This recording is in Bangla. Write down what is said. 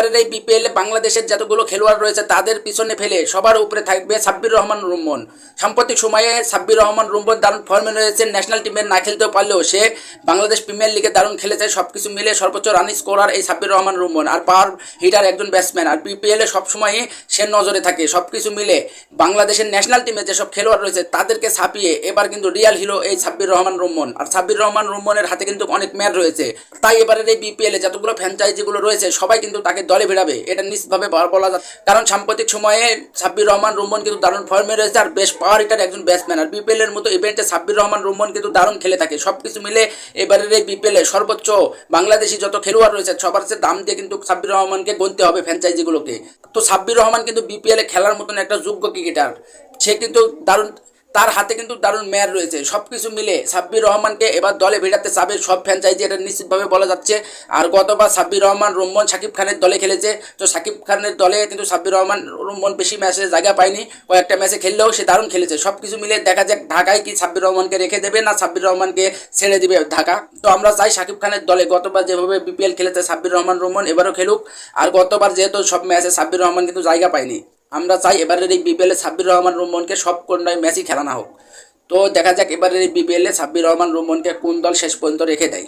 এবারের এই বিপিএল বাংলাদেশের যতগুলো খেলোয়াড় রয়েছে তাদের পিছনে ফেলে সবার উপরে থাকবে সাব্বির রহমান রুম্মন। সাম্প্রতিক সময়ে সাব্বির রহমান রুম্মন দারুণ ফর্মে রয়েছে ন্যাশনাল টিমের না খেলতেও পারলেও সে বাংলাদেশ প্রিমিয়ার লিগে দারুণ খেলেছে, সবকিছু মিলে সর্বোচ্চ রান স্কোরার এই সাব্বির রহমান রুম্মন। আর পাওয়ার হিটার একজন ব্যাটসম্যান আর বিপিএল সবসময়ই সে নজরে থাকে, সবকিছু মিলে বাংলাদেশের ন্যাশনাল টিমে যেসব খেলোয়াড় রয়েছে তাদেরকে ছাপিয়ে এবার কিন্তু রিয়াল হিরো এই সাব্বির রহমান রুম্মন। আর সাব্বির রহমান রুম্মনের হাতে কিন্তু অনেক ম্যাচ রয়েছে। তাই এবারের এই বিপিএল যতগুলো ফ্র্যাঞ্চাইজিগুলো রয়েছে, সবাই কিন্তু তাকে দলে ভিড়াবে এটা নিশ্চিতভাবে বলা যায়। কারণ সাম্প্রতিক সময়ে সাব্বির রহমান রুম্মন কিন্তু দারুণ ফর্মে রয়েছে আর বেশ পাওয়ার হিটার একজন ব্যাটসম্যান আর বিপিএল এর মতো ইভেন্টে সাব্বির রহমান রুম্মন কিন্তু দারুণ খেলে থাকে। সবকিছু মিলে এবারের এই বিপিএল এ সর্বোচ্চ বাংলাদেশি যত খেলোয়াড় রয়েছে, সবার চেয়ে দাম দিয়ে কিন্তু সাব্বির রহমানকে গুনতে হবে ফ্র্যাঞ্চাইজিগুলোকে তো সাব্বির রহমান কিন্তু বিপিএল এ খেলার মতন একটা যোগ্য ক্রিকেটার সে কিন্তু দারুণ তার হাতে কিন্তু দারুণ মেয়ার রয়েছে। সব কিছু মিলে সাব্বির রহমানকে এবার দলে ভেড়াতে চাবে সব ফ্র্যাঞ্চাইজি এটা নিশ্চিতভাবে বলা যাচ্ছে। আর গতবার সাব্বির রহমান, রুম্মন, সাকিব খানের দলে খেলেছে। তো সাকিব খানের দলে কিন্তু সাব্বির রহমান, রুম্মন বেশি ম্যাচে জায়গা পায়নি। কয়েকটা ম্যাচে খেললেও সে দারুণ খেলেছে। সব কিছু মিলে দেখা যাক ঢাকায় কি সাব্বির রহমানকে রেখে দেবে না সাব্বির রহমানকে ছেড়ে দেবে ঢাকা। তো আমরা চাই সাকিব খানের দলে গতবার যেভাবে বিপিএল খেলেছে সাব্বির রহমান, রুম্মন এবারও খেলুক। আর গতবার যেহেতু সব ম্যাচে সাব্বির রহমান কিন্তু জায়গা পায়নি। আমরা চাই এবারের এই বিপিএলে সাব্বির রহমান রুম্মনকে সব কোনটাই ম্যাচই খেলানো হোক। তো দেখা যাক এবারের এই বিপিএলে সাব্বির রহমান রুম্মনকে কোন দল শেষ পর্যন্ত রেখে দেয়।